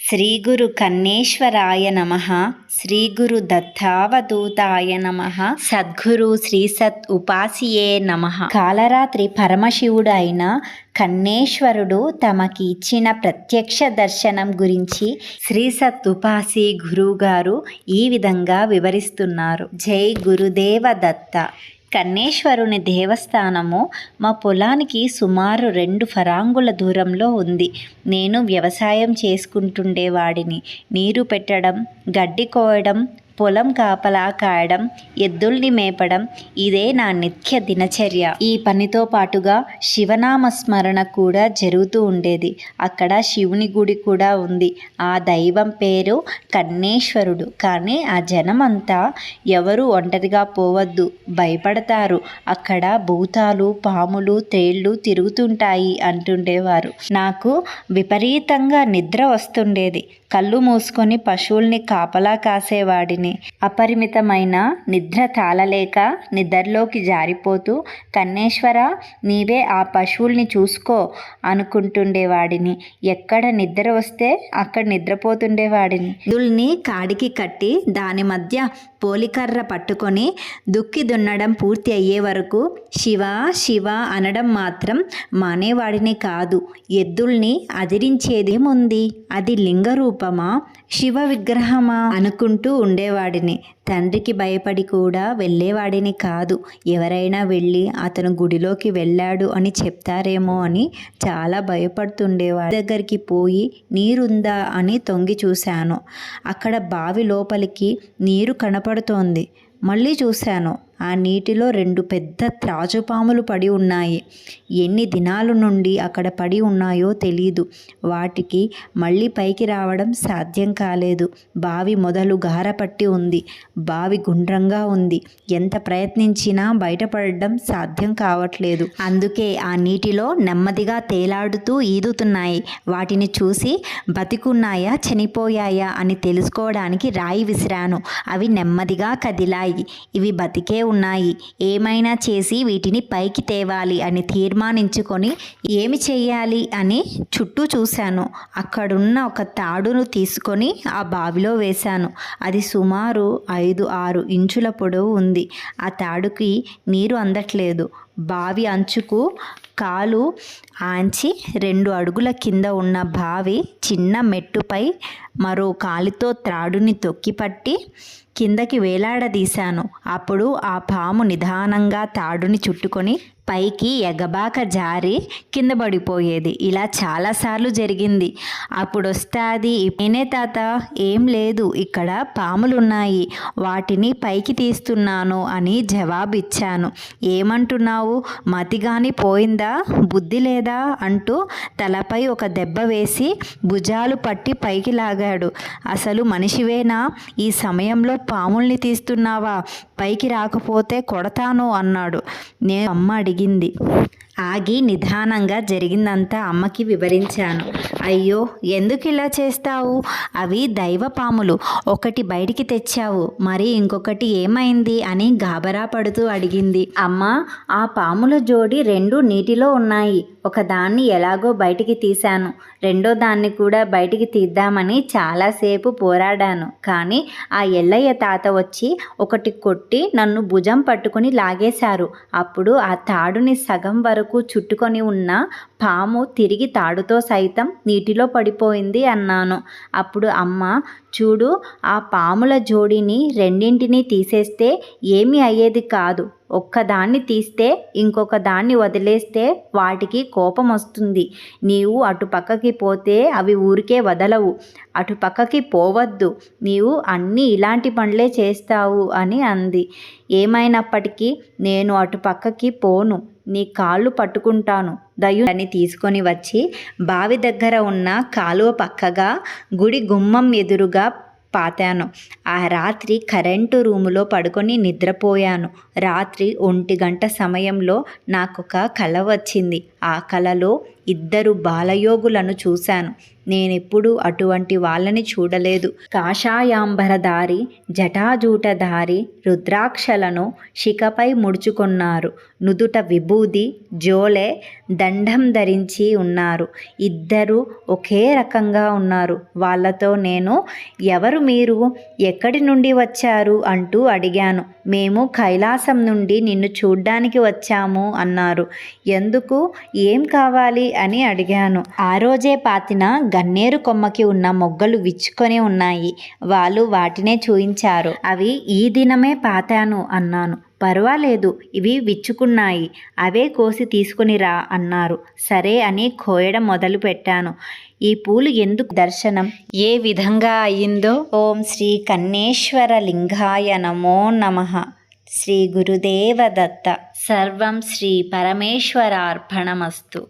శ్రీ గురు కన్నేశ్వరాయ నమ శ్రీ గురు దత్తావధూతాయ నమ సద్గురు శ్రీ సత్ ఉపాసియే నమ. కాలరాత్రి పరమశివుడు అయిన కన్నేశ్వరుడు తమకి ఇచ్చిన ప్రత్యక్ష దర్శనం గురించి శ్రీ సత్ ఉపాసి గురువుగారు ఈ విధంగా వివరిస్తున్నారు. జై గురుదేవ దత్త కన్నేశ్వరుని దేవస్థానము మా పొలానికి సుమారు రెండు ఫరాంగుల దూరంలో ఉంది. నేను వ్యవసాయం చేసుకుంటుండేవాడిని. నీరు పెట్టడం గడ్డి కోయడం పొలం కాపలా కాయడం ఎద్దుల్ని మేపడం ఇదే నా నిత్య దినచర్య. ఈ పనితో పాటుగా శివనామ స్మరణ కూడా జరుగుతూ ఉండేది. అక్కడ శివుని గుడి కూడా ఉంది. ఆ దైవం పేరు కన్నేశ్వరుడు. కానీ ఆ జనమంతా ఎవరు ఒంటరిగా పోవద్దు భయపడతారు. అక్కడ భూతాలు పాములు తేళ్ళు తిరుగుతుంటాయి అంటుండేవారు. నాకు విపరీతంగా నిద్ర వస్తుండేది. కళ్ళు మూసుకొని పశువుల్ని కాపలా కాసేవాడిని. అపరిమితమైన నిద్ర తాళలేక నిద్రలోకి జారిపోతూ కన్నేశ్వర నీవే ఆ పశువుల్ని చూసుకో అనుకుంటుండేవాడిని. ఎక్కడ నిద్ర వస్తే అక్కడ నిద్రపోతుండేవాడిని. దుల్ని కాడికి కట్టి దాని మధ్య పోలికర్ర పట్టుకొని దుక్కి దున్నడం పూర్తి అయ్యే వరకు శివ శివ అనడం మాత్రం మానేవాడిని కాదు. ఎద్దుల్ని అదిరించేదేముంది? అది రూపమా? శివ విగ్రహమా అనుకుంటూ ఉండేవాడిని. తండ్రికి భయపడి కూడా వెళ్ళేవాడిని కాదు. ఎవరైనా వెళ్ళి అతను గుడిలోకి వెళ్ళాడు అని చెప్తారేమో అని చాలా భయపడుతుండేవాడు. దగ్గరికి పోయి నీరుందా అని తొంగి చూశాను. అక్కడ బావి లోపలికి నీరు కనపడుతోంది. మళ్ళీ చూశాను. ఆ నీటిలో రెండు పెద్ద త్రాజుపాములు పడి ఉన్నాయి. ఎన్ని దినాల నుండి అక్కడ పడి ఉన్నాయో తెలీదు. వాటికి మళ్ళీ పైకి రావడం సాధ్యం కాలేదు. బావి మొదలు గారపట్టి ఉంది. బావి గుండ్రంగా ఉంది. ఎంత ప్రయత్నించినా బయటపడడం సాధ్యం కావట్లేదు. అందుకే ఆ నీటిలో నెమ్మదిగా తేలాడుతూ ఈదుతున్నాయి. వాటిని చూసి బతికున్నాయా చనిపోయాయా అని తెలుసుకోవడానికి రాయి విసిరాను. అవి నెమ్మదిగా కదిలాయి. ఇవి బతికే ఉన్నాయి. ఏమైనా చేసి వీటిని పైకి తేవాలి అని తీర్మానించుకొని ఏమి చేయాలి అని చుట్టూ చూశాను. అక్కడున్న ఒక తాడును తీసుకొని ఆ బావిలో వేశాను. అది సుమారు ఐదు ఆరు ఇంచుల పొడవు ఉంది. ఆ తాడుకి నీరు అందట్లేదు. బావి అంచుకు కాలు ఆంచి రెండు అడుగుల కింద ఉన్న బావి చిన్న మెట్టుపై మరో కాలితో త్రాడుని తొక్కిపట్టి కిందకి వేలాడదీశాను. అప్పుడు ఆ పాము నిదానంగా తాడుని చుట్టుకొని పైకి ఎగబాక జారి కింద పడిపోయేది. ఇలా చాలాసార్లు జరిగింది. అప్పుడు వస్తాది నేనే తాత ఏం లేదు ఇక్కడ పాములున్నాయి వాటిని పైకి తీస్తున్నాను అని జవాబిచ్చాను. ఏమంటున్నావు? మతిగాని పోయిందా? బుద్ధి లేదా? అంటూ తలపై ఒక దెబ్బ వేసి భుజాలు పట్టి పైకి లాగాడు. అసలు మనిషివేనా? ఈ సమయంలో పాముల్ని తీస్తున్నావా? పైకి రాకపోతే కొడతాను అన్నాడు. నేను అమ్మ అడిగింది ఆగి నిదానంగా జరిగిందంతా అమ్మకి వివరించాను. అయ్యో ఎందుకు ఇలా చేస్తావు? అవి దైవ పాములు ఒకటి బయటికి తెచ్చావు. మరి ఇంకొకటి ఏమైంది? అని గాబరా పడుతూ అడిగింది. అమ్మ ఆ పాముల జోడి రెండు నీటిలో ఉన్నాయి. ఒకదాన్ని ఎలాగో బయటికి తీశాను. రెండో దాన్ని కూడా బయటికి తీద్దామని చాలాసేపు పోరాడాను. కానీ ఆ ఎల్లయ్య తాత వచ్చి ఒకటి కొట్టి నన్ను భుజం పట్టుకొని లాగేశారు. అప్పుడు ఆ తాడుని సగం వరకు చుట్టుకొని ఉన్న పాము తిరిగి తాడుతో సైతం నీటిలో పడిపోయింది అన్నాను. అప్పుడు అమ్మ చూడు ఆ పాముల జోడిని రెండింటినీ తీసేస్తే ఏమీ అయ్యేది కాదు. ఒక్కదాన్ని తీస్తే ఇంకొక దాన్ని వదిలేస్తే వాటికి కోపం వస్తుంది నీవు అటు పక్కకి పోతే అవి ఊరికే వదలవు. అటుపక్కకి పోవద్దు. నీవు అన్నీ ఇలాంటి పనులే చేస్తావు అని అంది. ఏమైనప్పటికీ నేను అటు పక్కకి పోను. నీ కాళ్ళు పట్టుకుంటాను. దయ్యుని తీసుకొని వచ్చి బావి దగ్గర ఉన్న కాలువ పక్కగా గుడి గుమ్మం ఎదురుగా పాతాను. ఆ రాత్రి కరెంటు రూములో పడుకొని నిద్రపోయాను. రాత్రి ఒంటి గంట సమయంలో నాకొక కల వచ్చింది. ఆ కలలో ఇద్దరు బాలయోగులను చూశాను. నేనెప్పుడు అటువంటి వాళ్ళని చూడలేదు. కాషాయాంబరధారి జటాజూటధారి రుద్రాక్షలను శిఖపై ముడుచుకున్నారు. నుదుట విభూది జోలే దండం ధరించి ఉన్నారు. ఇద్దరు ఒకే రకంగా ఉన్నారు. వాళ్ళతో నేను ఎవరు మీరు? ఎక్కడి నుండి వచ్చారు? అంటూ అడిగాను. మేము కైలాసం నుండి నిన్ను చూడ్డానికి వచ్చాము అన్నారు. ఎందుకు? ఏం కావాలి అని అడిగాను. ఆ రోజే పాతిన గన్నేరు కొమ్మకి ఉన్న మొగ్గలు విచ్చుకొని ఉన్నాయి. వాళ్ళు వాటినే చూయించారు. అవి ఈ దినమే పాతాను అన్నాను. పర్వాలేదు ఇవి విచ్చుకున్నాయి. అవే కోసి తీసుకుని రా అన్నారు. సరే అని కోయడం మొదలు పెట్టాను. ఈ పూలు ఎందుకు? దర్శనం. ఏ విధంగా అయ్యిందో? ఓం శ్రీ కన్నేశ్వర లింగాయ నమో నమః. శ్రీ గురుదేవదత్త. సర్వం శ్రీ పరమేశ్వరార్పణమస్తు.